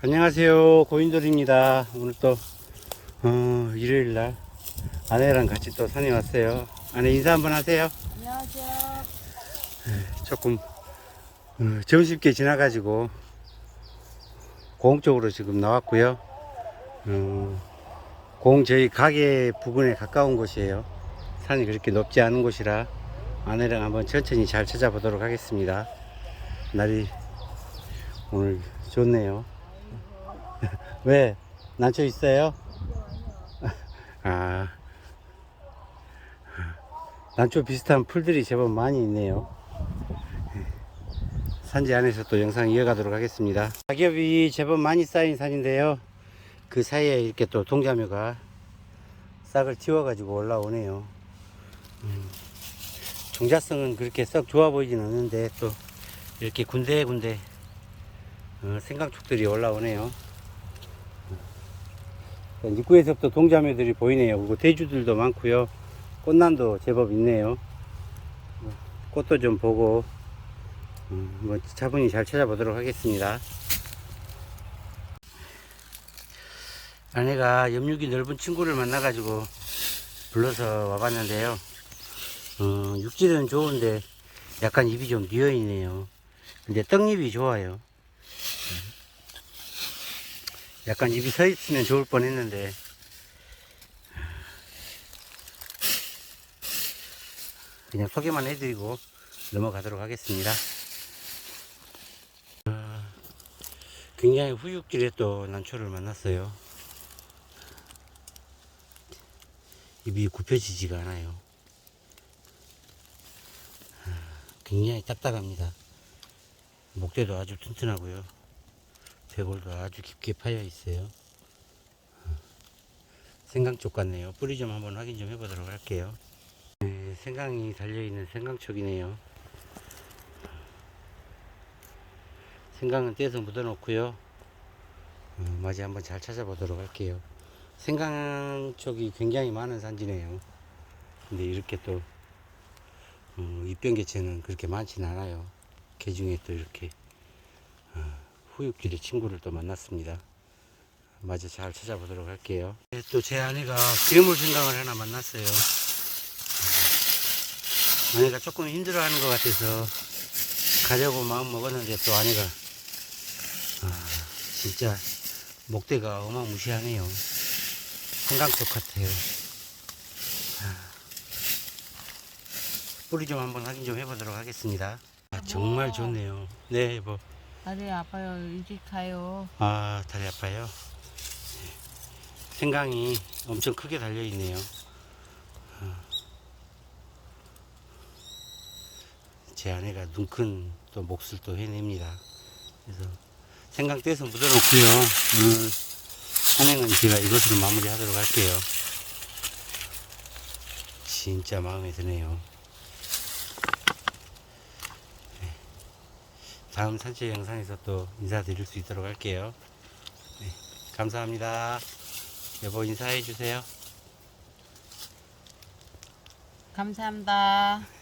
안녕하세요. 고인돌입니다. 오늘 또 어, 일요일날 아내랑 같이 또 산에 왔어요. 아내 인사 한번 하세요. 안녕하세요. 조금 어, 점심게 지나가지고 고흥 쪽으로 지금 나왔고요. 어, 고흥 저희 가게 부근에 가까운 곳이에요. 산이 그렇게 높지 않은 곳이라 아내랑 한번 천천히 잘 찾아보도록 하겠습니다. 날이 오늘 좋네요 왜? 난초 있어요? 아 난초 비슷한 풀들이 제법 많이 있네요 산지 안에서 또 영상 이어가도록 하겠습니다. 낙엽이 제법 많이 쌓인 산인데요. 그 사이에 이렇게 또 동자묘가 싹을 틔워가지고 올라오네요. 음, 종자성은 그렇게 썩 좋아 보이진 않는데 또 이렇게 군데군데 어, 생강촉들이 올라오네요. 음, 입구에서부터 동자묘들이 보이네요. 그리고 대주들도 많고요. 꽃난도 제법 있네요. 어, 꽃도 좀 보고 음, 뭐 차분히 잘 찾아보도록 하겠습니다. 아내가 염육이 넓은 친구를 만나가지고 불러서 와봤는데요. 어, 육질은 좋은데 약간 입이 좀 뉘어있네요. 근데 떡잎이 좋아요. 음. 약간 입이 서 있으면 좋을 뻔 했는데 그냥 소개만 해드리고 넘어가도록 하겠습니다. 굉장히 후육질의 또 난초를 만났어요. 입이 굽혀지지가 않아요. 아, 굉장히 딱딱합니다. 목대도 아주 튼튼하고요. 배골도 아주 깊게 파여 있어요. 아, 생강 쪽 같네요. 뿌리 좀 한번 확인 좀 해보도록 할게요. 네, 생강이 달려있는 생강촉이네요. 생강은 떼서 묻어 놓고요. 어, 마지 한번 잘 찾아보도록 할게요. 생강 쪽이 굉장히 많은 산지네요. 근데 이렇게 또 어, 입병 개체는 그렇게 많지는 않아요. 개 중에 또 이렇게 어, 후육질의 친구를 또 만났습니다. 마저 잘 찾아보도록 할게요. 또 제 아내가 괴물 생강을 하나 만났어요. 어, 아내가 조금 힘들어하는 것 같아서 가려고 마음 먹었는데 또 아내가 아, 진짜 목대가 어마무시하네요. 생강쪽 같아요. 아, 뿌리 좀 한번 확인 좀 해보도록 하겠습니다. 아, 정말 좋네요. 네, 뭐, 다리 아파요. 일찍 가요. 아, 다리 아파요. 생강이 엄청 크게 달려 있네요. 아. 제 아내가 눈큰 또 몫을 또 해냅니다. 그래서 생강 떼서 묻어놓고요. 오늘 산행은 제가 이것으로 마무리하도록 할게요. 진짜 마음에 드네요. 다음 산책 영상에서 또 인사드릴 수 있도록 할게요. 네. 감사합니다. 여보 인사해 주세요. 감사합니다.